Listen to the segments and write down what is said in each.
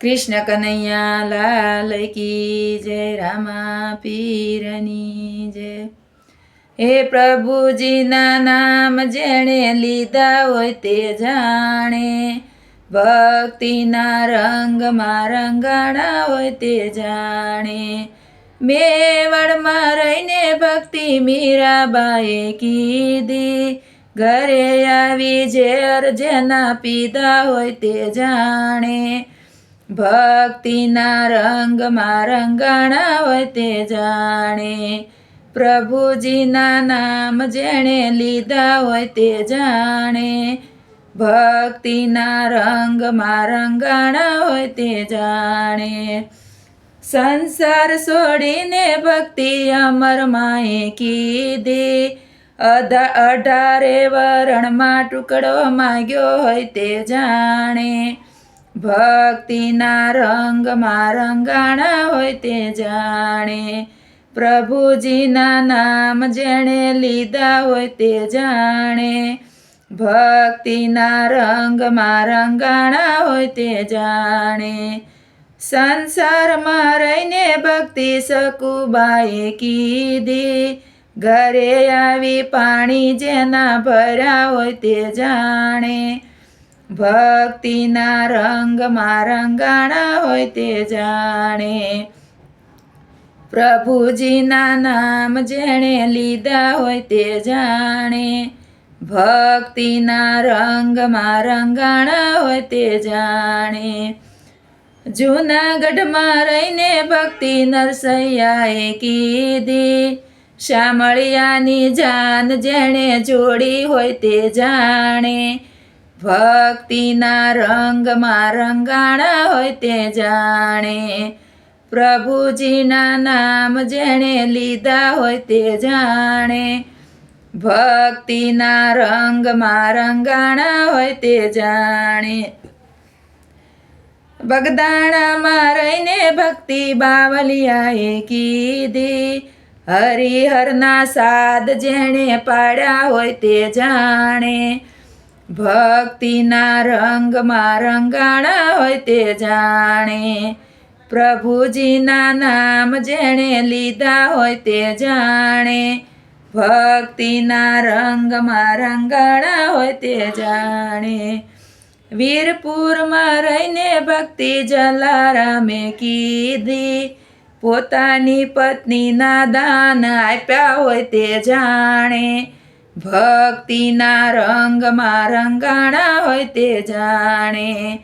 કૃષ્ણ કનૈયા લાલ કી જય, રામા પીરની જય. હે પ્રભુજીના નામ જેણે લીધા હોય તે જાણે. ભક્તિના રંગમાં રંગાણા હોય તે જાણે. મેવડમાં રહીને ભક્તિ મીરાબાએ કીધી. ઘરે આવી ઝેર જેના પીધા હોય તે જાણે. ભક્તિના રંગમાં હોય તે જાણે. પ્રભુજીના નામ જેણે લીધા હોય તે જાણે. ભક્તિના રંગમાં રંગાણા હોય તે જાણે. સંસાર છોડીને ભક્તિ અમરમાએ કીધી અધા અઢારે વરણમાં ટુકડો માગ્યો હોય તે જાણે. ભક્તિના રંગમાં રંગાણા હોય તે જાણે. પ્રભુજીના નામ જેણે લીધા હોય તે જાણે. ભક્તિના રંગમાં રંગાણા હોય તે જાણે. સંસારમાં રહીને ભક્તિ સકુબાએ કીધી. ઘરે આવી પાણી જેના ભર્યા હોય તે જાણે. ભક્તિના રંગમાં રંગાણા હોય તે જાણે. પ્રભુજીના નામ જેણે લીધા હોય તે જાણે. ભક્તિના રંગમાં રંગાણા હોય તે જાણે. જૂનાગઢમાં રહીને ભક્તિ નરસૈયાએ કીધી, શામળિયાની જાન જેણે જોડી હોય તે જાણે. ભક્તિના રંગમાં રંગાણા હોય તે જાણે. પ્રભુજીના નામ જેણે લીધા હોય તે જાણે. ભક્તિના રંગમાં રંગાણા હોય તે જાણે. બગદાણામાં રહીને ભક્તિ બાવલિયાએ કીધી. હરિહરના સાદ જેણે પાડ્યા હોય તે જાણે. ભક્તિના રંગમાં રંગાણા હોય તે જાણે. પ્રભુજીના નામ જેણે લીધા હોય તે જાણે. ભક્તિના રંગમાં રંગાણા હોય તે જાણે. વીરપુરમાં રહીને ભક્તિ જલારામે કીધી. પોતાની પત્નીના દાન આપ્યા હોય તે જાણે. ભક્તિના રંગમાં રંગાણા હોય તે જાણે.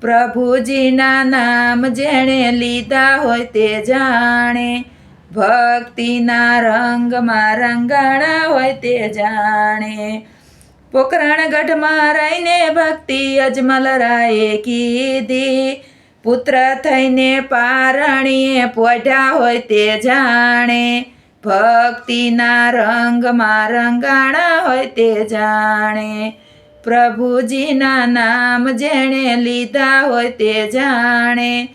પ્રભુજીના નામ જેણે લીધા હોય તે જાણે. ભક્તિના રંગમાં રંગાણા હોય તે જાણે. પોકરણગઢમાં રહીને ભક્તિ અજમલરાએ કીધી. પુત્ર થઈને પારણીએ પોઢ્યા હોય તે જાણે. ભક્તિના રંગમાં રંગાણા હોય તે જાણે. પ્રભુજીના નામ જેણે લીધા હોય તે જાણે.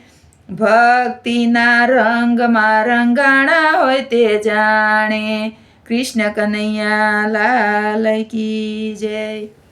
ભક્તિના રંગમાં રંગાણા હોય તે જાણે. કૃષ્ણ કનૈયા લાલ કી જય.